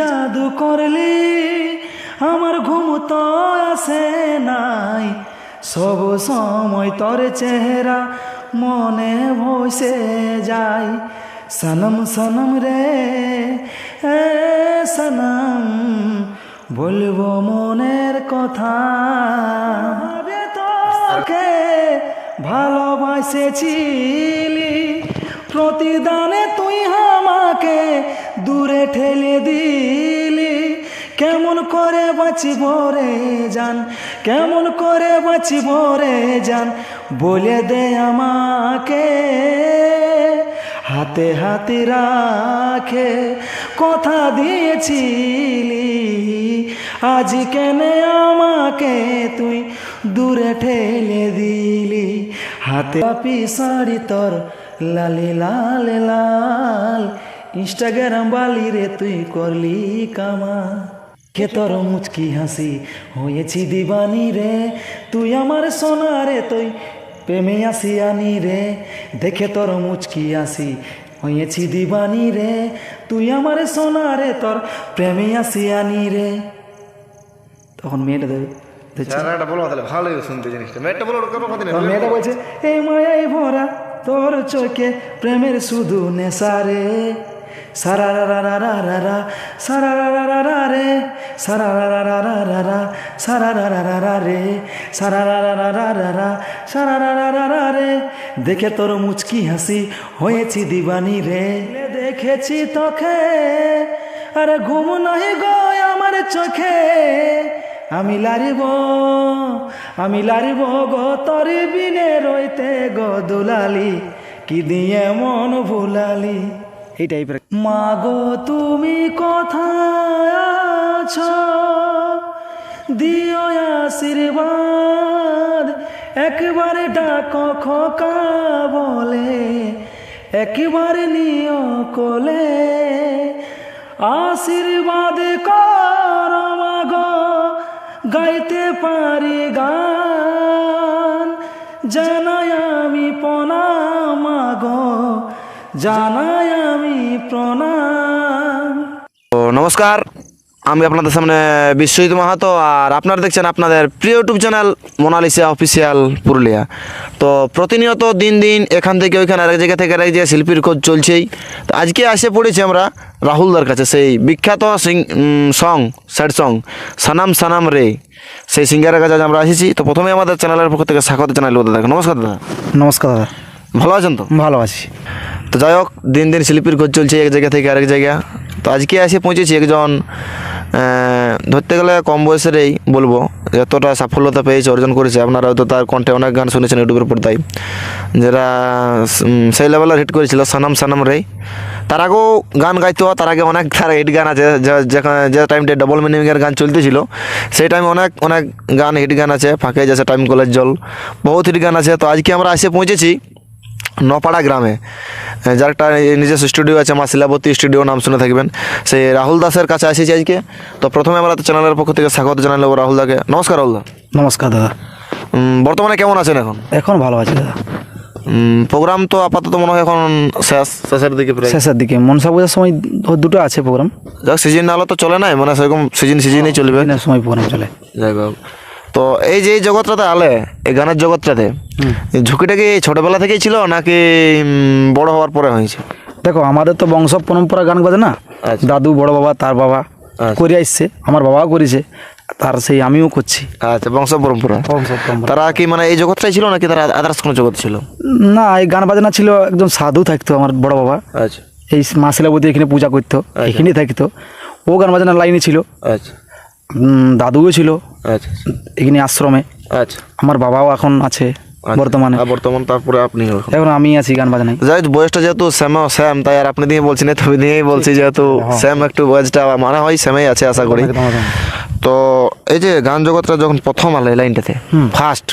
জাদু করলি আমার ঘুম তো আসে নাই। সব সময় তোর চেহারা মনে ভসে যায়। সনম সনম রে, এ সনম, বলব মনের কথা। তোকে ভালোবাসেছিলি প্রতিদানে তুই আমাকে দূরে ঠেলে দিলি। কেমন করে বাঁচিব রে জান? কেমন করে বাঁচিব রে জান? বলে দে আমাকে। হাতে হাতে রাখে কথা দিয়েছিলি। আজ কেনে আমাকে তুই দূরে ঠেলে দিলি? হাতে শাড়ি তোর লালি লাল লাল। ইনস্টাগ্রাম বালি রে তুই করলি কামা কে তোর মুচকি হাসি? হয়েছি দিবানি রে। তুই আমার সোনা রে তুই প্রেমে আসি আনি রে। দেখে তোর মুচকি আসি হয়েছি দিবানি রে। তুই আমার সোনা রে তোর প্রেমে আসি আনি রে। তখন মেয়েটা দেবে দেখছি। তাহলে ভালো শুনতে জিনিসটা। মেয়েটা বলো কথা নেই মেয়েটা বলছে এই মায়াই ভরা তোর চোখে প্রেমের শুধু নেশা রে। সারা রা রা রা রা সারা সারা রে দেখে তোর মুচকি হাসি হয়েছি দিবানি রে। দেখেছি তোকে, আরে ঘুম নহি গো আমার চোখে। আমি লারিব আমি লারিব গো, তর বিনে রইতে গো দুলালি। কি দিয়ে মন ভুলালি? এই টাইপের মা তুমি কথা আছো? দিও আশীর্বাদ। একবারে ডাকো খোকা বলে, একবারে নিও কোলে। আশীর্বাদ পারি গান। জানাই আমি প্রণাম গো আমি প্রণাম। নমস্কার। আমি আপনাদের সামনে বিশ্বজিৎ মাহাতো আর আপনারা দেখছেন আপনাদের প্রিয় YouTube channel Monalisa official Purulia তো প্রতিনিয়ত দিন দিন এখান থেকে ওইখানে আরেক জায়গা থেকে আরেক জায়গায় শিল্পীর খোঁজ চলছেই। তো আজকে এসে পড়েছি আমরা রাহুলদার কাছে সেই বিখ্যাত Singh song sad song Sanam Sanam Re সেই সিঙ্গারের কাছে আজ আমরা এসেছি। তো প্রথমে আমাদের চ্যানেলের পক্ষ থেকে স্বাগত জানাইল দাদা নমস্কার দাদা। নমস্কার দাদা। ভালো আছেন তো? ভালো আছি। তো যাই হোক দিন দিন শিল্পীর খোঁজ চলছে এক জায়গা থেকে আরেক জায়গা। তো আজকে এসে পৌঁছেছি একজন ধরতে গেলে কম বয়সেরই বলব এতটা সাফল্যতা পেয়েছে, অর্জন করেছে। আপনারা হয়তো তার কণ্ঠে অনেক গান শুনেছেন ইউটিউবের পর্দায় যারা সেই লেভেলের হিট করেছিল, সানাম সানাম রে। তার আগেও গান গাইতো, তার আগে অনেক তার হিট গান আছে, যে- টাইমটা ডবল মিনিংয়ের গান চলতেছিল, সেই টাইমে অনেক অনেক গান হিট গান আছে, ফাঁকে যাচ্ছে টাইম কলেজ জল, বহুত হিট গান আছে। তো আজকে আমরা এসে পৌঁছেছি। নপাড়া গ্রামে। যার একটা নিজস্ব স্টুডিও আছে মা শিলাবতী স্টুডিও নাম শুনে থাকবেন। সেই রাহুল দাসের কাছে এসেছি আজকে। তো প্রথমে আমরা তো চ্যানেলের পক্ষ থেকে স্বাগত জানালো রাহুল দাকে। নমস্কার রাহুল দা। নমস্কার দাদা। বর্তমানে কেমন আছেন এখন? এখন ভালো আছি দাদা। প্রোগ্রাম তো আপাতত মনে হয় এখন শেষ শেষের দিকে প্রায়। শেষের দিকে। মনসা পূজার সময় দুটো আছে প্রোগ্রাম। যাক সিজন না হলে তো চলে নাই মানে সেরকম সিজন সিজনই চলবে। সময় প্রোগ্রাম চলে। যাই হোক। তো এই যে এই জগৎটাতে আলে এই গানের জগৎটাতে ঝুঁকিটা কি ছোটবেলা থেকেই ছিল নাকি বড় হওয়ার পরে হয়েছে? দেখো আমাদের তো বংশ পরম্পরা গান বাজে না? আচ্ছা। দাদু বড় বাবা তার বাবা আচ্ছা। করে আসছে আমার বাবাও করেছে তার সেই আমিও করছি। আচ্ছা বংশ পরম্পরা। বংশ তারা কি মানে এই জগৎটাই ছিল নাকি তারা আদার্স কোনো জগৎ ছিল? না এই গান বাজনা ছিল একদম সাধু থাকতো আমার বড় বাবা। আচ্ছা। এই মা শিলাবতী এখানে পূজা করতো এখানেই থাকতো। ও গান বাজনার লাইনে ছিল। আচ্ছা। দাদুও ছিল। আচ্ছা। এখানে আশ্রমে। আচ্ছা। আমার বাবাও এখন আছে বর্তমানে। আর বর্তমান তারপরে আপনি এখন? আমি আছি গান বাজনায়। যাই বয়সটা যেহেতু সেম সেম তাই আর আপনি দিয়ে বলছি না তুমি দিয়েই বলছি যেহেতু সেম একটু বয়সটা মানে হয় সেমই আছে আশা করি। তো এই যে গান জগৎটা যখন প্রথম আলো এই লাইনটাতে ফার্স্ট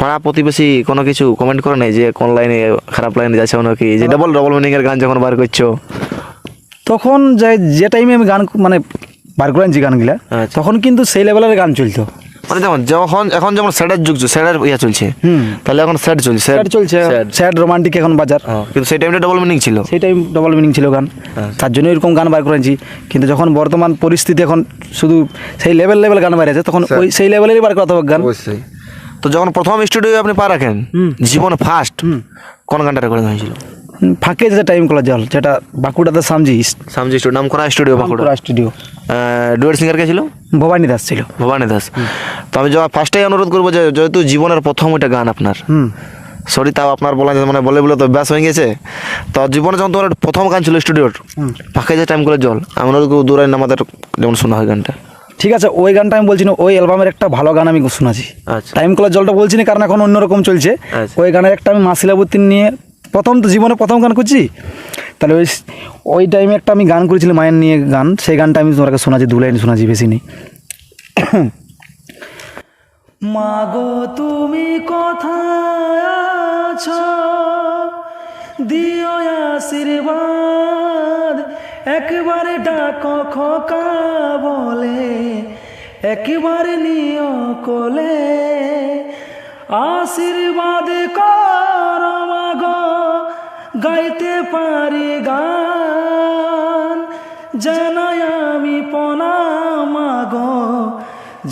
পাড়া প্রতিবেশী কোনো কিছু কমেন্ট করে নাই যে কোন লাইনে খারাপ লাইনে যাচ্ছে কোনো কি? যে ডবল ডবল মিনিং এর গান যখন বার করছ। তখন যে যে টাইমে আমি গান মানে বার করে আনছি গানগুলা আচ্ছা। তখন কিন্তু সেই লেভেলের গান চলতো। মানে যেমন যখন এখন যেমন স্যাডের যুগ স্যাডের ইয়া চলছে হুম। তাহলে এখন স্যাড চলছে স্যাড চলছে। স্যাড। রোমান্টিক এখন বাজার। কিন্তু সেই টাইমটা ডবল মিনিং ছিল। সেই টাইম ডবল মিনিং ছিল গান। তার জন্য এরকম গান বার করেছি কিন্তু যখন বর্তমান পরিস্থিতি এখন শুধু সেই লেভেল লেভেল গান বাইরেছে তখন ওই সেই লেভেলেরই বার হবে গান। অবশ্যই। তো যখন প্রথম স্টুডিও আপনি পা রাখেন জীবন ফার্স্ট কোন গানটা রেকর্ডিং হয়েছিল? ফাঁকে যেটা টাইম কলা জল যেটা বাঁকুড়াতে সামজি সামজি স্টুডিও নাম করা studio Bankura studio duet singer কে ছিল? ভবানী দাস ছিল। ভবানী দাস। তো আমি ফার্স্টেই অনুরোধ করব যে যেহেতু জীবনের প্রথম ওইটা গান আপনার। হুম। সরি তাও আপনার বলা মানে বলে বলে তো ব্যাস হয়ে গেছে। তো জীবনে যখন তোমার প্রথম গান ছিল স্টুডিওর ফাঁকে যে টাইম করে জল আমি অনুরোধ করব দূরাই আমাদের যেমন শোনা হয় গানটা। ঠিক আছে ওই গানটা আমি বলছি না ওই অ্যালবামের একটা ভালো গান আমি শোনাছি। আচ্ছা। টাইম কলার জলটা বলছি না কারণ এখন অন্যরকম চলছে। আচ্ছা। ওই গানের একটা আমি মাসিলাবতী নিয়ে প্রথম তো জীবনে প্রথম গান করছি। তাহলে ওই ওই টাইমে একটা আমি গান করেছিলাম মায়ের নিয়ে গান। সেই গানটা আমি তোমাকে শোনাচ্ছি দু লাইন শোনাচ্ছি বেশি নেই। মাগো, তুমি কোথায় আছো? দিও আশীর্বাদ। একবারে ডাকো খোকা বলে, একবারে নিও কোলে। আশীর্বাদ কর। গাইতে পারি গান। জানাই আমি প্রণাম মাগো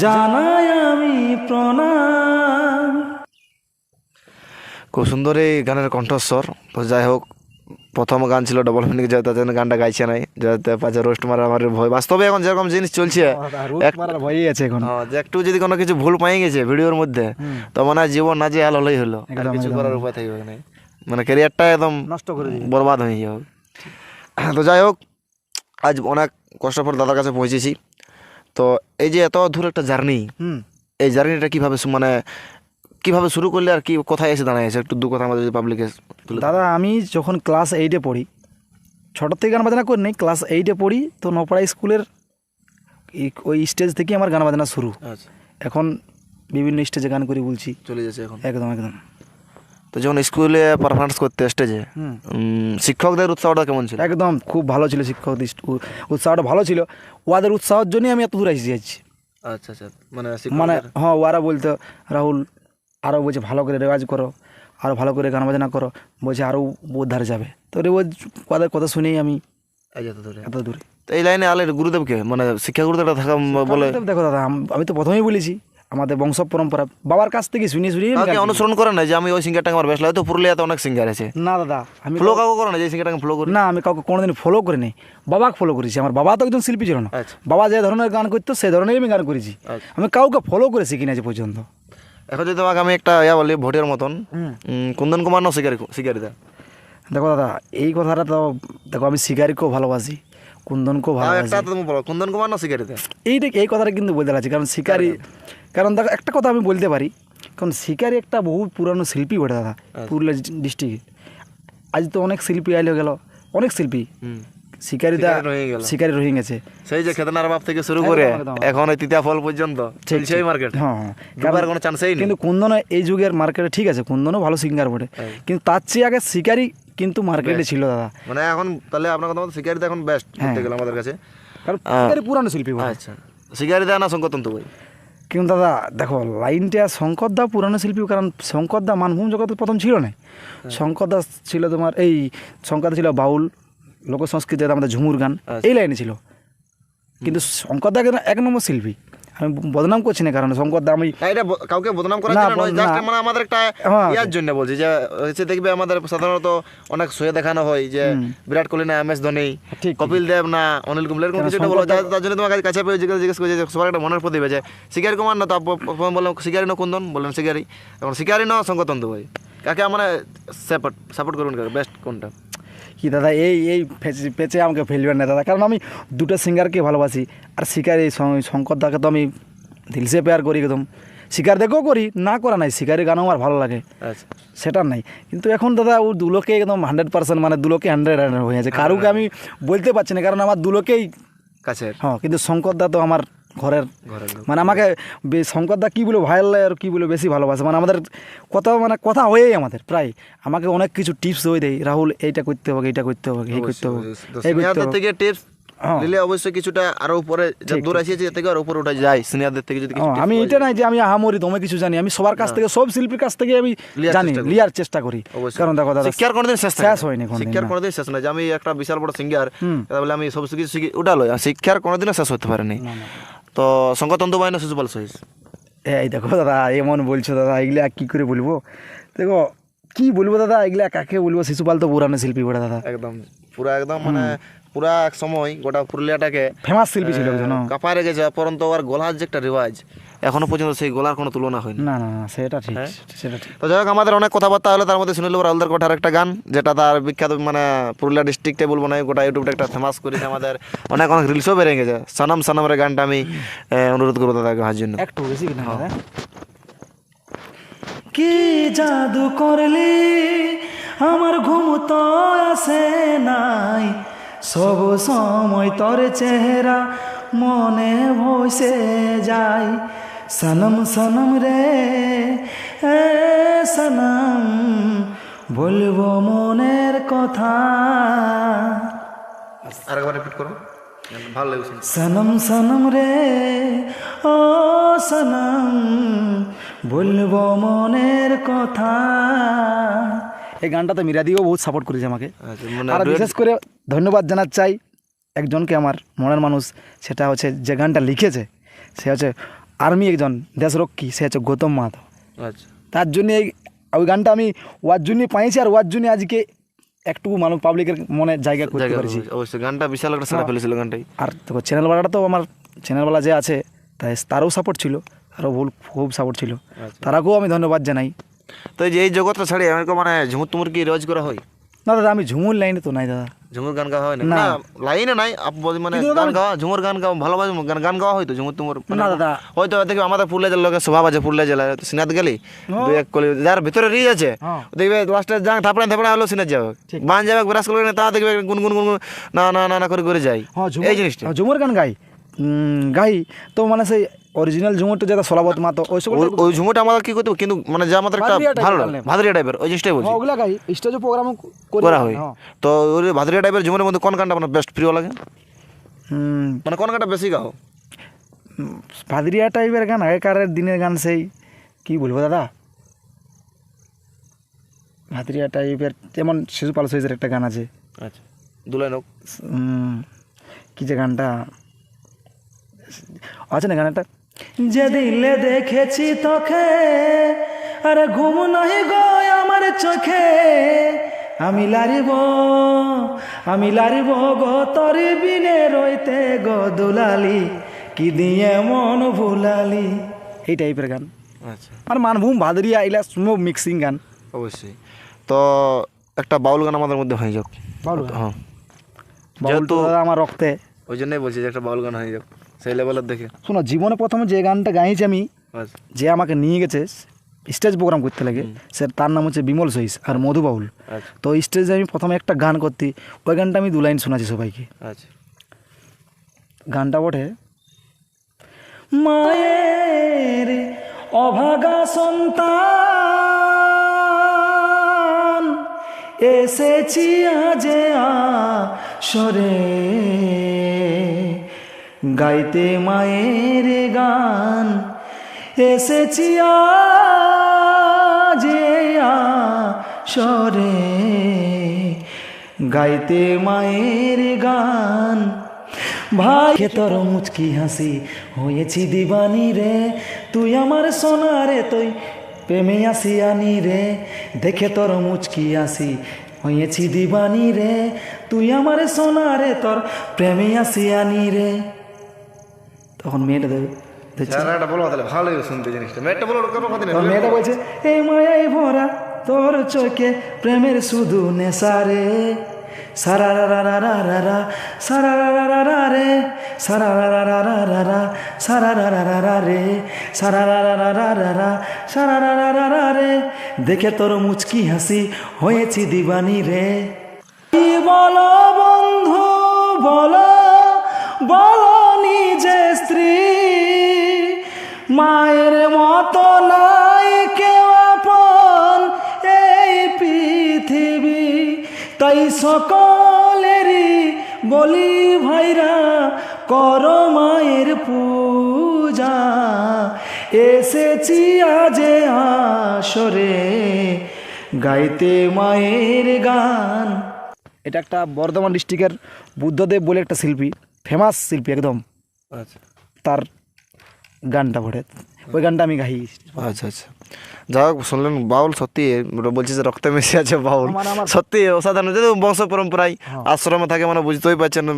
জানাই আমি প্রণাম। খুব সুন্দর এই গানের কণ্ঠস্বর। তো যাই হোক প্রথম গান ছিল ডবল মিনিং যে তার জন্য গানটা গাইছে নাই যাতে পাচ্ছে রোস্ট মারা আমার ভয়। বাস্তবে এখন যেরকম জিনিস চলছে ভয়ই আছে এখন। হ্যাঁ, যে একটু যদি কোনো কিছু ভুল পাই গেছে ভিডিওর মধ্যে তো মনে হয় জীবন না যে হাল। হলেই হলো কিছু করার উপায় থাকবে না। মানে ক্যারিয়ারটা একদম নষ্ট করে দিবে। বরবাদ হয়ে যাবে। তো যাই হোক আজ অনেক কষ্ট পর দাদার কাছে পৌঁছেছি। তো এই যে এত দূর একটা জার্নি হুম। এই জার্নিটা কীভাবে মানে কীভাবে শুরু করলে আর কি কোথায় এসে দাঁড়াইছে? একটু দু কথা আমাদের পাবলিকে দাদা আমি যখন ক্লাস এইটে পড়ি ছোটোর থেকে গান বাজনা করি করিনি ক্লাস এইটে পড়ি তো নপাড়া স্কুলের ওই স্টেজ থেকে আমার গান বাজনা শুরু। আচ্ছা। এখন বিভিন্ন স্টেজে গান করি বলছি। চলে যাচ্ছে এখন। একদম একদম। তো যখন স্কুলে পারফরমেন্স করতে স্টেজে। শিক্ষকদের উৎসাহটা কেমন ছিল? একদম খুব ভালো ছিল শিক্ষক উৎসাহটা ভালো ছিল। ওদের উৎসাহের জন্যই আমি এত দূর এসে যাচ্ছি আচ্ছা আচ্ছা মানে মানে হ্যাঁ ওরা বলতো রাহুল আরও বলছে ভালো করে রেওয়াজ করো আরও ভালো করে গান বাজনা করো বলছে আরও বোধ ধারে যাবে। তো রেওয়াজ ওদের কথা শুনেই আমি এত দূরে। এত দূরে। তো এই লাইনে আলের গুরুদেবকে মানে শিক্ষা গুরুদেবটা থাকা বলে দেখো- দেখো দাদা আমি তো প্রথমেই বলেছি। আমাদের বংশ পরম্পরা বাবার কাছ থেকে গান করি। অনুসরণ করে না যে আমি ওই সিঙ্গারটা আমার বেশ লাগে তো পুরুলিয়াতে অনেক সিঙ্গার আছে। না দাদা আমি ফ্লো কাউকে করে না যে সিঙ্গারটাকে ফ্লো করি? না আমি কাউকে কোনোদিন ফলো করিনি বাবাকে ফলো করেছি আমার বাবা তো একজন শিল্পী ছিল না। আচ্ছা। বাবা যে ধরনের গান করতো সেই ধরনেরই আমি গান করেছি। আচ্ছা। আমি কাউকে ফলো করে শিখিনি আজ পর্যন্ত। এখন যদি তোমাকে আমি একটা ইয়া বলি ভোটের মতন কুন্দন কুমার না শিকারি শিকারিদা দেখো দাদা এই কথাটা তো দেখো আমি শিকারিকেও ভালোবাসি কুন্দনকেও ভালোবাসি। একটা কুন্দন কুমার না শিকারিদা এইটা এই কথাটা কিন্তু বলতে লাগছে কারণ শিকারি কারণ দেখো একটা কথা আমি বলতে পারি কারণ শিকারি একটা বহু পুরানো শিল্পী বটে দাদা পুরুলিয়া ডিস্ট্রিক্টে। আজ তো অনেক শিল্পী আইলে গেল অনেক শিল্পী। হুম। শিকারিদা শিকারি রয়ে। গেছে। সেই যে খেতনার বাপ থেকে শুরু করে এখন ওই তিতা ফল পর্যন্ত ওই মার্কেট হ্যাঁ হ্যাঁ। কোনো চান্সই কিন্তু কুন্দন এই যুগের মার্কেটে ঠিক আছে কুন্দনও ভালো সিঙ্গার বটে। কিন্তু তার চেয়ে আগে শিকারি কিন্তু মার্কেটে ছিল দাদা। মানে এখন তাহলে আপনার কথা মতো শিকারিদা এখন বেস্ট বলতে গেলে আমাদের কাছে। কারণ শিকারি পুরানো শিল্পী। আচ্ছা। শিকারিদা না শঙ্করতন্তু ভাই কিন্তু দাদা দেখো লাইনটা শঙ্কর দা পুরানো শিল্পী কারণ শঙ্কর দা মানভূম জগতের প্রথম ছিল না। শঙ্কর দাস ছিল তোমার এই শঙ্কর দা ছিল বাউল লোক সংস্কৃতিতে আমাদের ঝুমুর গান এই লাইনে ছিল। কিন্তু শঙ্কর দা কিন্তু এক নম্বর শিল্পী? আমি বদনাম করছি না কারণ শঙ্কর দা আমি এটা কাউকে বদনাম করার জন্য নয় জাস্ট মানে আমাদের একটা হ্যাঁ। ইয়ার জন্য বলছি যে হচ্ছে দেখবে আমাদের সাধারণত অনেক শোয়ে দেখানো হয় যে বিরাট কোহলি না এম এস ধোনি কপিল দেব না অনিল কুম্বলে এরকম কিছু বলো তার জন্য তোমার কাছে পেয়ে জিজ্ঞেস জিজ্ঞেস করছে যে সবার একটা মনের প্রদীপ আছে শিকারি কুমার না তো প্রথমে বললাম শিকারি না কুন্দন? বললেন শিকারি। এখন শিকারি না শঙ্করতন্তু ভাই কাকে মানে সাপোর্ট সাপোর্ট করবেন কাকে? বেস্ট কোনটা? কি দাদা এই এই পেঁচে আমাকে ফেলবেন না দাদা কারণ আমি দুটো সিঙ্গারকে ভালোবাসি। আর শিকারি শং- শঙ্কর দাকে তো আমি দিলসে পেয়ার করি একদম। শিকার দেখেও করি না করা নাই শিকারি গানও আমার ভালো লাগে। আচ্ছা। সেটা নাই। কিন্তু এখন দাদা ও দুলোকে একদম হান্ড্রেড পার্সেন্ট মানে দুলোকে হান্ড্রেড হান্ড্রেড হয়ে আছে। কারুকে আমি বলতে পারছি না কারণ আমার দুলোকেই কাছে হ্যাঁ কিন্তু শঙ্কর দা তো আমার ঘরের। মানে আমাকে বে- শঙ্কর দা কী বলে ভাইরাল লাগে আর কী বলে বেশি ভালোবাসে। মানে আমাদের কথা মানে কথা হয়েই আমাদের প্রায়। আমাকে অনেক কিছু টিপস হয়ে দেয় রাহুল এইটা করতে হবে এইটা করতে হবে এই করতে হবে এই করতে হবে। থেকে টিপস হ্যাঁ। নিলে অবশ্যই কিছুটা আরও উপরে দূর আসিয়েছে থেকে আর উপরে উঠে যায় সিনিয়রদের থেকে যদি হ্যাঁ, আমি এটা নাই যে আমি আহামরি দমে কিছু জানি। আমি সবার কাছ থেকে সব শিল্পীর কাছ থেকে আমি জানি চেষ্টা করি। লিয়ার চেষ্টা করি। কারণ দেখো দাদা শিক্ষার কোনোদিন শেষ শেষ হয়নি শিক্ষার। কোনোদিন শেষ না। যে আমি একটা বিশাল বড় সিঙ্গার বলে আমি সব কিছু শিখি ওটা লয় আর শিক্ষার কোনোদিনও শেষ হতে পারেনি। তো সংগতন্ত্র বাহিনী শিশুপাল সহিস এই দেখো দাদা এমন বলছো দাদা এগুলা কি করে বলব? দেখো কি বলব দাদা এগুলা কাকে বলব? শিশুপাল তো পুরানো শিল্পী বড় দাদা। একদম। পুরা একদম মানে পুরা এক সময় গোটা পুরুলিয়াটাকে ফেমাস শিল্পী ছিল একজন। হ্যাঁ। কাপায় রেখেছে পরন্তু আর গলার যে একটা রেওয়াজ এখনও পর্যন্ত সেই গলার কোনো তুলনা হয়নি। না না না সেটা ঠিক হ্যাঁ? সেটা ঠিক। তো যাই হোক আমাদের অনেক কথাবার্তা হলো তার মধ্যে শুনিল রাহুলদার কোঠার একটা গান যেটা তার বিখ্যাত মানে পুরুলিয়া ডিস্ট্রিক্টে বলব না গোটা ইউটিউবটা একটা ফেমাস করেছে আমাদের অনেক অনেক রিলসও বেড়ে গেছে। সনম সনমের গানটা আমি অনুরোধ করব দাদাকে গাওয়ার জন্য। একটু বেশি না কি জাদু করলি? আমার ঘুম তো আসে নাই। সব সময় তোর চেহারা মনে ভসে যায়। সনম সনম রে এ সনম বলব মনের কথা। আরেকবার রিপিট করো। ভালো লাগে সনম সনম রে ও সনম বলব মনের কথা। এই গানটা তো মিরাদিও বহুত সাপোর্ট করেছে আমাকে। আচ্ছা, মানে আর বিশেষ করে ধন্যবাদ জানার চাই একজনকে আমার মনের মানুষ সেটা হচ্ছে যে গানটা লিখেছে সে হচ্ছে আর্মি একজন দেশরক্ষী সে হচ্ছে গৌতম মাহাতো। আচ্ছা। তার জন্য এই ওই গানটা আমি ওয়ার জন্য পাইছি আর ওয়ার জন্য আজকে একটু মানুষ পাবলিকের মনে জায়গা করতে পারছি। অবশ্যই গানটা বিশাল একটা সারা ফেলেছিল গানটাই। আর দেখো চ্যানেলওয়ালাটা তো আমার চ্যানেলওয়ালা যে আছে তাই তারও সাপোর্ট ছিল তারও ভুল খুব সাপোর্ট ছিল। তারাকেও আমি ধন্যবাদ জানাই। তো এই যে এই জগৎটা ছাড়িয়ে আমাকে মানে ঝুমুর তুমুর কি রেওয়াজ করা হয়? না দাদা আমি ঝুমুর লাইনে তো নাই দাদা। ঝুমুর গান গাওয়া হয় না? না। না লাইনে নাই। আপ বল- মানে গান গাওয়া ঝুমুর গান গাওয়া ভালোবাসে গান গান গাওয়া হয়তো ঝুমুর তুমুর মানে না দাদা। হয়তো দেখবে আমাদের পুরুলিয়া জেলার লোকের স্বভাব আছে পুরুলিয়া জেলায় তো সিনাত গেলি দুই এক কলি যার ভিতরে রিজ আছে হ্যাঁ। দেখবে লাস্টে যাং থাপড়া থাপড়া হলো সিনাত যাবে। বান যাবে বিরাজ করবে তা দেখবে গুনগুন গুনগুন না না না না করে করে যাই হ্যাঁ এই জিনিসটা। হ্যাঁ, ঝুমুর গান গাই। গাই। তো মানে সেই অরিজিনাল ঝুমুরটা যেটা সলাবত মাতো ওই সব ওই- ঝুমুরটা আমাদের কি করতে কিন্তু মানে যা আমাদের একটা ভালো লাগে ভাদরিয়া টাইপের ওই জিনিসটাই বলছি। ওগুলা গাই স্টেজে প্রোগ্রাম করা। হয়। তো ওই ভাদরিয়া টাইপের ঝুমুরের মধ্যে কোন গানটা আপনার বেস্ট প্রিয় লাগে? মানে কোন গানটা বেশি গাও? ভাদরিয়া টাইপের গান আগেকারের দিনের গান সেই কি বলব দাদা? ভাদরিয়া টাইপের যেমন শিশুপাল সহিজের একটা গান আছে। আচ্ছা দুলাই নোক কি যে গানটা আছে না গানটা? যে দিলে দেখেছি তোকে আরে ঘুম নাই গো আমার চোখে আমি লারিব আমি লারিব গো তোর বিনে রইতে গো দুলালি কি দিয়ে মন ভুলালি। এই টাইপের গান। আচ্ছা। আর মানভূম ভাদরিয়া এগুলা স্মুভ মিক্সিং গান। অবশ্যই। তো একটা বাউল গান আমাদের মধ্যে হয়ে যাক বাউল হ্যাঁ। বাউল তো আমার রক্তে। ওই জন্যই বলছি যে একটা বাউল গান হয়ে যাক সেই লেভেলের দেখে। শোনো জীবনে প্রথমে যে গানটা গাইছি আমি যে আমাকে নিয়ে গেছে স্টেজ প্রোগ্রাম করতে লাগে সে তার নাম হচ্ছে বিমল সহিস আর মধু বাউল। আচ্ছা। তো স্টেজে আমি প্রথমে একটা গান করতে ওই গানটা আমি দু লাইন শোনাচ্ছি সবাইকে। আচ্ছা। গানটা ওঠে মায়ের অভাগা সন্তান এসেছি আজ সরে গাইতে মায়ের গান। এসেছি আজ সরে গাইতে মায়ের গান। ভাই তোর মুচকি হাসি, হয়েছি দিবানি রে। তুই আমার সোনা রে তুই প্রেমে আসি আনি রে। দেখে তোর মুচকি আসি হয়েছি দিবানি রে। তুই আমার সোনা রে তোর প্রেমে আসি আনি রে। তখন মেয়েটা দেবে বলো তাহলে ভালো লাগে শুনতে জিনিসটা। মেয়েটা বলো কোনো কথা নেই মেয়েটা বলছে এই মায়াই ভরা তোর চোখে প্রেমের শুধু সারা রা। রা রা রা রা রা সারা রা রা রা রা রে সারা রা রা রা রা রা রা সারা রা রা রা রা রে সারা রা রা রা রা রা রা সারা রা রা রা রা রে দেখে তোর মুচকি হাসি হয়েছি দিবানি রে। কি বলো বন্ধু বলো বলো নিজে স্ত্রী, মায়ের মতো নাই কেউ আপন এই পৃথিবী। তাই সকলেরই বলি ভাইরা, কর মায়ের পূজা। এসেছি আজে আসরে, গাইতে মায়ের গান। এটা একটা বর্ধমান ডিস্ট্রিক্টের বুদ্ধদেব বলে একটা শিল্পী ফেমাস শিল্পী একদম। তার গানটা পড়ে। ওই গানটা আমি গাই আচ্ছা আচ্ছা। যাই হোক শুনলেন বাউল সত্যি বলছি যে রক্তে মিশে আছে বাউল। সত্যি অসাধারণ। যদি বংশ পরম্পরায় আশ্রমে থাকে মানে বুঝতেই পারছেন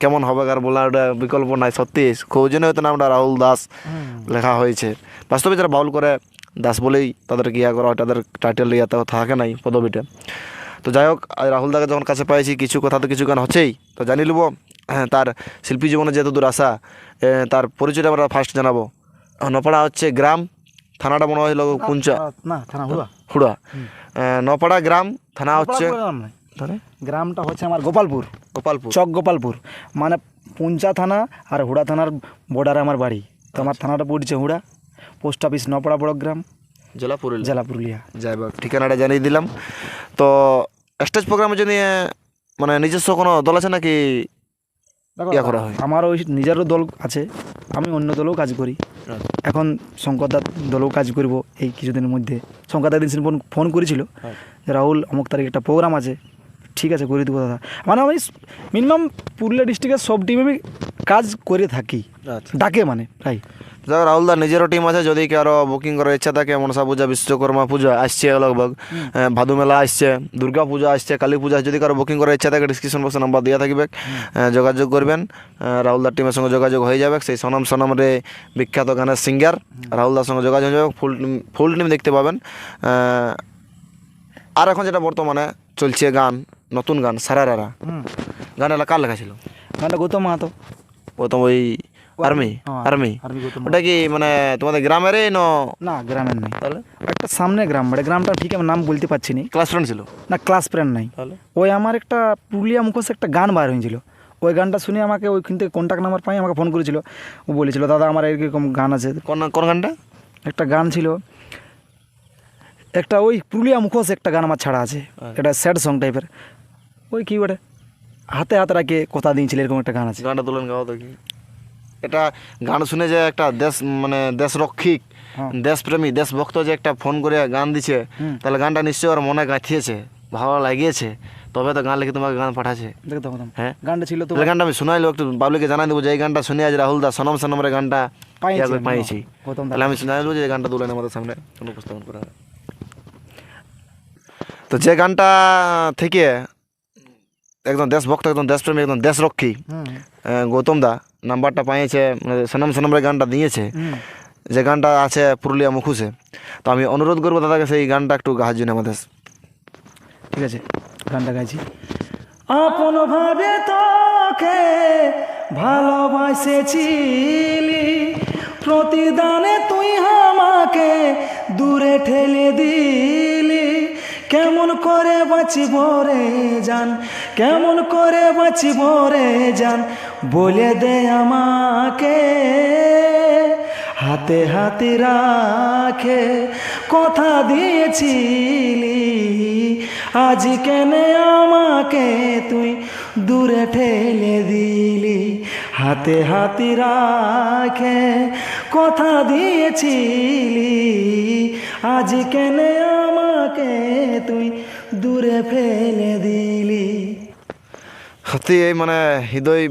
কেমন হবে আর বলার ওটা বিকল্প নাই সত্যি। কৌজনে হয়তো নামটা রাহুল দাস লেখা হয়েছে। বাস্তবে যারা বাউল করে দাস বলেই তাদেরকে ইয়া করা হয় তাদের টাইটেল ইয়া তো থাকে নাই পদবিটা তো যাই হোক রাহুল দাকে যখন কাছে পাইছি কিছু কথা তো কিছু গান হচ্ছেই তো জানি নেব। হ্যাঁ তার শিল্পী জীবনে দূর আসা তার পরিচয়টা আমরা ফার্স্ট জানাব। নপাড়া হচ্ছে গ্রাম থানাটা মনে হলো কুঞ্চা। না থানা হুড়া। নপাড়া গ্রাম থানা হচ্ছে গ্রামটা হচ্ছে আমার গোপালপুর। গোপালপুর। চক গোপালপুর। মানে পুঞ্চা থানা আর হুড়া থানার বর্ডারে আমার বাড়ি। তো আমার থানাটা পড়ছে হুড়া। পোস্ট অফিস নপাড়া বড় গ্রাম। জেলা পুরুলিয়া। জেলা পুরুলিয়া। যাই হোক ঠিকানাটা জানিয়ে দিলাম। তো স্টেজ প্রোগ্রামে যদি মানে নিজস্ব কোনো দল আছে নাকি ইয়া করা হয়। আমার ওই নিজেরও দল আছে আমি অন্য দলেও কাজ করি। এখন শঙ্করদার দলেও কাজ করব এই কিছুদিনের মধ্যে। শঙ্করদার দিন ফোন ফোন করেছিল যে রাহুল অমুক তারিখ একটা প্রোগ্রাম আছে ঠিক আছে করে দেবো দাদা। মানে আমি মিনিমাম পুরুলিয়া ডিস্ট্রিক্টের সব টিমে আমি কাজ করে থাকি। আচ্ছা। ডাকে মানে তাই যাক রাহুল দা নিজেরও টিম আছে যদি কারও বুকিং করার ইচ্ছা থাকে মনসা পূজা বিশ্বকর্মা পূজা আসছে লগভগ ভাদু মেলা আসছে দুর্গা পূজা আসছে কালী পূজা। যদি কারও বুকিং করার ইচ্ছা থাকে ডিসক্রিপশন বক্সে নাম্বার দেওয়া থাকবে যোগাযোগ করবেন। রাহুল দার টিমের সঙ্গে যোগাযোগ হয়ে যাবে। সেই সনম সনম রে বিখ্যাত গানের সিঙ্গার রাহুল দার সঙ্গে যোগাযোগ হয়ে যাবে। ফুল ফুল টিম দেখতে পাবেন। আর এখন যেটা বর্তমানে চলছে গান নতুন গান সারারারা হুম। গান এলা কার লেখা ছিল? গানটা গৌতম মাহাতো। প্রথম ওই আর্মি হ্যাঁ, আর্মি আর্মি ওটা কি মানে তোমাদের গ্রামেরই ন? না গ্রামের নাই। তাহলে? একটা সামনে গ্রাম মানে গ্রামটা ঠিক আমি নাম বলতে পারছি না। ক্লাস ফ্রেন্ড ছিল? না ক্লাস ফ্রেন্ড নাই। ওই আমার একটা পুরুলিয়া মুখোশ একটা গান বার হয়েছিল। ওই গানটা শুনে আমাকে ওইখান থেকে কন্ট্যাক্ট নাম্বার পাই আমাকে ফোন করেছিল। ও বলেছিল দাদা আমার এরকম গান আছে। কোন কোন গানটা? একটা গান ছিল। একটা ওই পুরুলিয়া মুখোশ একটা গান আমার ছাড়া আছে। এটা স্যাড সং টাইপের ওই কি ওটা হাতে হাতে রাখে কথা দিয়েছিল এরকম একটা গান আছে। গানটা তুলেন গাও তো কি? এটা গান শুনে যে একটা দেশ মানে দেশরক্ষিক হ্যাঁ। দেশপ্রেমী দেশভক্ত যে একটা ফোন করে গান দিছে তাহলে গানটা নিশ্চয়ই ওর মনে গাঁথিয়েছে ভালো লাগিয়েছে। তবে তো গান লিখে তোমাকে গান পাঠাচ্ছে। হ্যাঁ। গানটা ছিল তো তাহলে গানটা আমি শোনাইলো একটু বাবুলিকে জানাই দেবো যে এই গানটা শুনে আজ রাহুল দা সনম সনমরে গানটা পাইছি দা। তাহলে আমি শোনাই দেবো যে গানটা তুলেন আমাদের সামনে উপস্থাপন করা। তো যে গানটা থেকে একদম দেশভক্ত একদম দেশপ্রেমী একদম দেশরক্ষী গৌতম দা নাম্বারটা পাইয়েছে মানে সনম সনমরে গানটা দিয়েছে। যে গানটা আছে পুরুলিয়া মুখুসে তো আমি অনুরোধ করব দাদাকে সেই গানটা একটু গাহার জন্য আমাদের। ঠিক আছে গানটা গাইছি। আপন ভাবে তোকে ভালোবাসেছিলি প্রতিদানে তুই আমাকে দূরে ঠেলে দিলি। কেমন করে বাঁচিব রে জান? কেমন করে বাঁচিব রে জান? বলে দে আমাকে, হাতে হাতে রাখে। কথা দিয়েছিলি, আজ কেন আমাকে তুই দূরে ঠেলে দিলি? হাতে হাতে রাখে, কথা দিয়েছিলি আজ কেন আমাকে তুই দূরে ফেলে দিলি? সত্যি এই মানে হৃদয়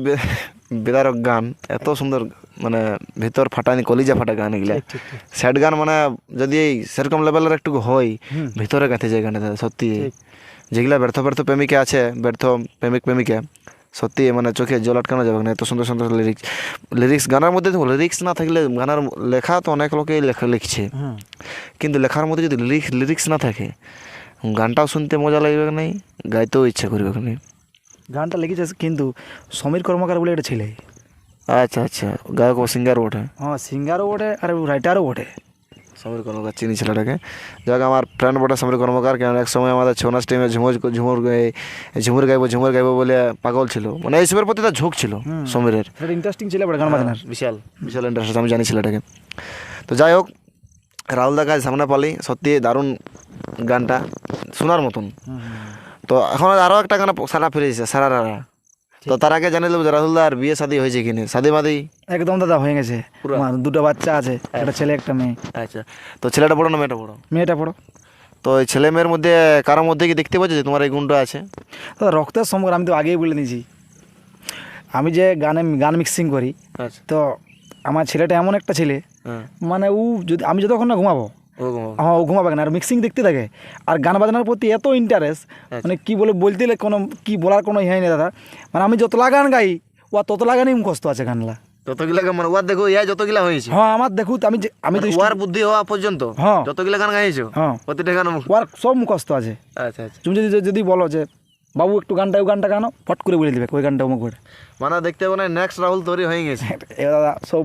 বিদারক গান এত সুন্দর মানে ভিতর ফাটানি কলিজা ফাটা গান এগুলা। স্যাড গান মানে যদি এই সেরকম লেভেলের একটু হয় ভিতরে গাঁথে যায় গানটা সত্যি। যেগুলা ব্যর্থ ব্যর্থ প্রেমিকা আছে ব্যর্থ প্রেমিক প্রেমিকা সত্যি মানে চোখে জল আটকানো যাবে না এত সুন্দর সুন্দর লিরিক্স লিরিক্স গানের মধ্যে তো লিরিক্স না থাকলে গানের লেখা তো অনেক লোকেই লেখা লিখছে। কিন্তু লেখার মধ্যে যদি লিরিক্স লিরিক্স না থাকে গানটাও শুনতে মজা লাগবে নাই গাইতেও ইচ্ছা করবে না গানটা লিখেছে কিন্তু সমীর কর্মকার বলে একটা ছেলে। আচ্ছা আচ্ছা গায়ক ও সিঙ্গার ওঠে হ্যাঁ সিঙ্গারও ওঠে আর রাইটারও ওঠে সমীর কর্মকার চিনি ছেলেটাকে। যাক আমার ফ্রেন্ড বটে সমীর কর্মকার কেন এক সময় আমাদের ছৌ নাচ টিমে ঝুমুর ঝুমুর ঝুমুর গাইবো ঝুমুর গাইবো বলে পাগল ছিল। মানে এইসবের প্রতি তার ঝোঁক ছিল সমীরের। ইন্টারেস্টিং ছিল গান বাজনার বিশাল। বিশাল ইন্টারেস্ট আমি জানি ছেলেটাকে। তো যাই হোক রাহুল দা কাজ সামনে পালি সত্যি দারুণ গানটা শোনার মতন। তো এখন আরও একটা গান সারা ফিরেছে সারা রারা তো তার আগে জানিয়ে দেবো যে রাহুলদার বিয়ে শাদী হয়েছে কিনা। শাদী মাদি একদম দাদা হয়ে গেছে। আমার দুটো বাচ্চা আছে একটা ছেলে একটা মেয়ে। আচ্ছা। তো ছেলেটা পড়ো না মেয়েটা পড়ো? মেয়েটা পড়ো। তো এই ছেলে মেয়ের মধ্যে কারোর মধ্যে কি দেখতে পাচ্ছ যে তোমার এই গুণটা আছে? দাদা রক্তের সম্পর্ক আমি তো আগেই বলে নিয়েছি আমি যে গানে গান মিক্সিং করি আচ্ছা। তো আমার ছেলেটা এমন একটা ছেলে হ্যাঁ। মানে ও যদি আমি যতক্ষণ না ঘুমাবো হ্যাঁ ও ঘুমাবে না আর মিক্সিং দেখতে থাকে। আর গান বাজনার প্রতি এত ইন্টারেস্ট মানে কি বলে বলতে কোনো কি বলার কোনো ইয়ে নেই দাদা। মানে আমি যতলা গান গাই ও ততলা গানই মুখস্থ আছে গানলা। যতগুলা মানে ওয়ার দেখো ইয়া যতগুলা হয়েছে হ্যাঁ আমার দেখুন আমি আমি তো ওয়ার বুদ্ধি হওয়া পর্যন্ত হ্যাঁ। যতগুলা গান গাইছো হ্যাঁ। প্রতিটা গান ওর সব মুখস্থ আছে। আচ্ছা আচ্ছা। তুমি যদি যদি বলো যে বাবু একটু গানটা ওই গানটা গানো ফট করে বলে দিবে ওই গানটা অমুক করে। মানে দেখতে পাবো না নেক্সট রাহুল তৈরি হয়ে গেছে। এবার দাদা সব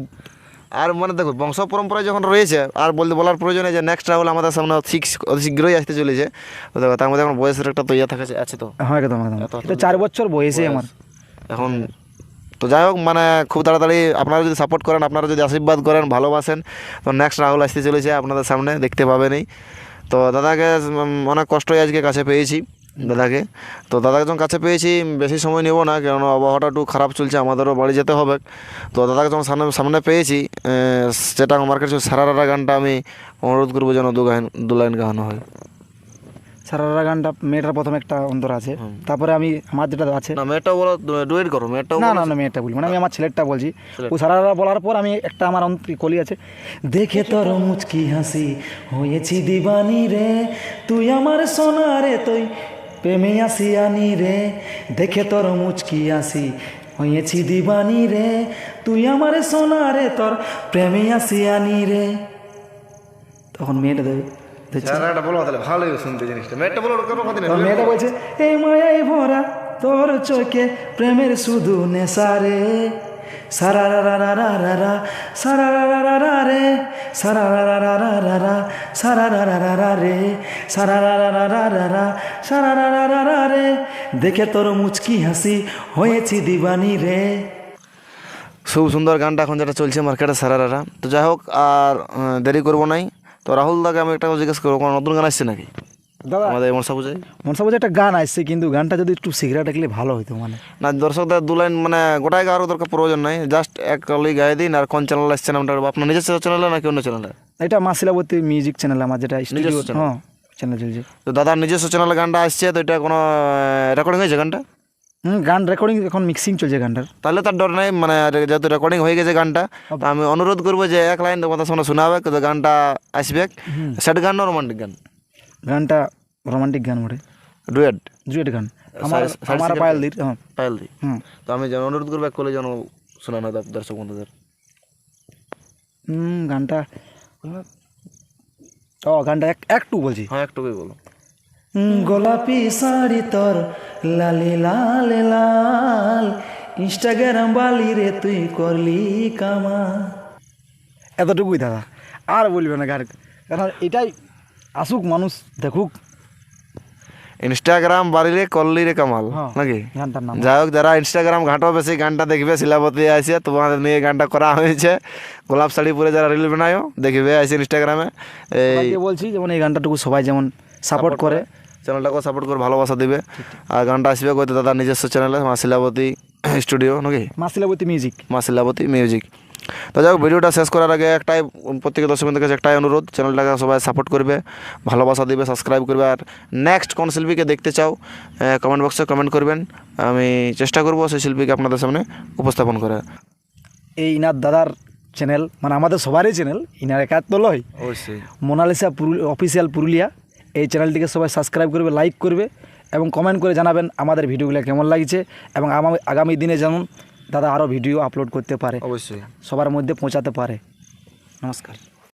আর মানে দেখো বংশ পরম্পরা যখন রয়েছে আর বলতে বলার প্রয়োজনে যে নেক্সট রাহুল আমাদের সামনে ঠিক অতি শীঘ্রই আসতে চলেছে। তো দেখো তার মধ্যে এখন বয়সের একটা তো ইয়ে থাকে আছে তো? হ্যাঁ একদম একদম। চার বছর বয়সে। আমার। এখন তো যাই হোক মানে খুব তাড়াতাড়ি আপনারা যদি সাপোর্ট করেন আপনারা যদি আশীর্বাদ করেন ভালোবাসেন তো নেক্সট রাহুল আসতে চলেছে আপনাদের সামনে দেখতে পাবেনই। তো দাদাকে অনেক কষ্টই আজকে কাছে পেয়েছি। দাদাকে। তো দাদাকে যখন কাছে পেয়েছি বেশি সময় নেব না কেন আবহাওয়াটা একটু খারাপ চলছে আমাদেরও বাড়ি যেতে হবে। তো দাদাকে যখন সামনে সামনে পেয়েছি সেটা আমার কাছে সারারা গানটা আমি অনুরোধ করব যেন দু গান দু লাইন গানো হয়। সারারা গানটা মেয়েটার প্রথমে একটা অন্তর আছে। তারপরে আমি আমার যেটা আছে। না মেয়েটাও বলো ডুয়েট করো মেয়েটাও না না না মেয়েটা বলি মানে আমি আমার ছেলেরটা বলছি। ও সারারা বলার পর আমি একটা আমার কলি আছে। দেখে তোর মুচকি হাসি হয়েছি দিবানি রে তুই আমার সোনা রে তুই প্রেমে আসিয়ানি রে দেখে তোর মুচকি হাসি হয়েছি দিবানি রে তুই আমার সোনা রে তোর প্রেমে আসিয়ানি রে। তখন মেয়েটা দেবে দেখছি। বলো তাহলে ভালোই শুনতে জিনিসটা। মেয়েটা বলো কথা নেই মেয়েটা বলছে এই মায়াই ভরা তোর চোখে প্রেমের শুধু নেশা রে। সারা রা রা রা রা রা সারা রা রা রা রা রে। সারা রা রা রা রা রা সারা রা রা রা রা সারা রা রা রা রা রা রা সারা রা রা রা রা রে দেখে তোর মুচকি হাসি হয়েছি দিবানি রে খুব সুন্দর গানটা এখন যেটা চলছে মার্কেটে, সারারারা। তো যাই হোক, আর দেরি করব নাই। তো রাহুল দাকে আমি একটা জিজ্ঞেস করব, কোনো নতুন গান আসছে নাকি? দাদা আমাদের মনসা পুজোয়? মনসা বলছে একটা গান আসছে কিন্তু গানটা যদি একটু সিগারেট রাখলে ভালো হতো মানে। না দর্শকদের দু লাইন মানে গোটাই গাওয়ার দরকার প্রয়োজন নাই। জাস্ট এক কলি গায়ে দিন আর কোন চ্যানেল আসছে নামটা আপনার নিজস্ব চ্যানেলে নাকি অন্য চ্যানেলে এটা মাসিলাবতী মিউজিক চ্যানেল আমার যেটা স্টুডিও? হ্যাঁ চ্যানেল চলছে। তো দাদার নিজস্ব চ্যানেলে গানটা আসছে তো এটা কোনো রেকর্ডিং হয়েছে গানটা? হুম গান রেকর্ডিং এখন মিক্সিং চলছে গানটার। তাহলে তার ডর নেই মানে যেহেতু রেকর্ডিং হয়ে গেছে গানটা আমি অনুরোধ করব যে এক লাইন তোমাদের সামনে শোনাবে গানটা আসবে। সেট গান না রোমান্টিক গান? গানটা রোমান্টিক গান বটে। ডুয়েট? ডুয়েট গান। আমার আমার পায়েল দির হ্যাঁ। পাইল দি হুম। তো আমি যেন অনুরোধ করব এক কলে যেন শোনানো দর্শক বন্ধুদের। হুম, গানটা ও গানটা এক একটু বলছি। হ্যাঁ একটুকুই বলো। হুম, গোলাপি শাড়ি তোর লালি লাল লাল। ইনস্টাগ্রাম বালি রে তুই করলি কামা এতটুকুই দাদা। আর বলবে না গান কারণ এটাই আসুক মানুষ দেখুক। ইনস্টাগ্রাম বাড়িলে কল্লি রে কামাল হ্যাঁ। নাকি? যাই হোক যারা ইনস্টাগ্রাম ঘাটো বেশি গানটা দেখবে শিলাবতী আছে তোমাদের নিয়ে গানটা করা হয়েছে। গোলাপ শাড়ি পরে যারা রিল বানায়ও দেখবে আছে ইনস্টাগ্রামে। এই বলছি যেমন এই গানটাটুকু সবাই যেমন সাপোর্ট করে। চ্যানেলটাকে সাপোর্ট করে ভালোবাসা দিবে। আর গানটা আসবে কইতে দাদা নিজস্ব চ্যানেলে মা শিলাবতী স্টুডিও নাকি? মাসিলাবতী মিউজিক মা শিলাবতী মিউজিক তো যাই হোক ভিডিওটা শেষ করার আগে একটাই প্রত্যেক দর্শকদের কাছে একটাই অনুরোধ চ্যানেলটাকে সবাই সাপোর্ট করবে ভালোবাসা দিবে সাবস্ক্রাইব করবে আর নেক্সট কোন শিল্পীকে দেখতে চাও কমেন্ট বক্সে কমেন্ট করবেন। আমি চেষ্টা করব সেই শিল্পীকে আপনাদের সামনে উপস্থাপন করে এই ইনার দাদার চ্যানেল মানে আমাদের সবারই চ্যানেল ইনার একার তো লয়। অবশ্যই। মোনালিসা অফিসিয়াল পুরুলিয়া এই চ্যানেলটিকে সবাই সাবস্ক্রাইব করবে লাইক করবে এবং কমেন্ট করে জানাবেন আমাদের ভিডিওগুলো কেমন লাগছে এবং আগামী আগামী দিনে যেমন দাদা আরও ভিডিও আপলোড করতে পারে। অবশ্যই। সবার মধ্যে পৌঁছাতে পারে। নমস্কার।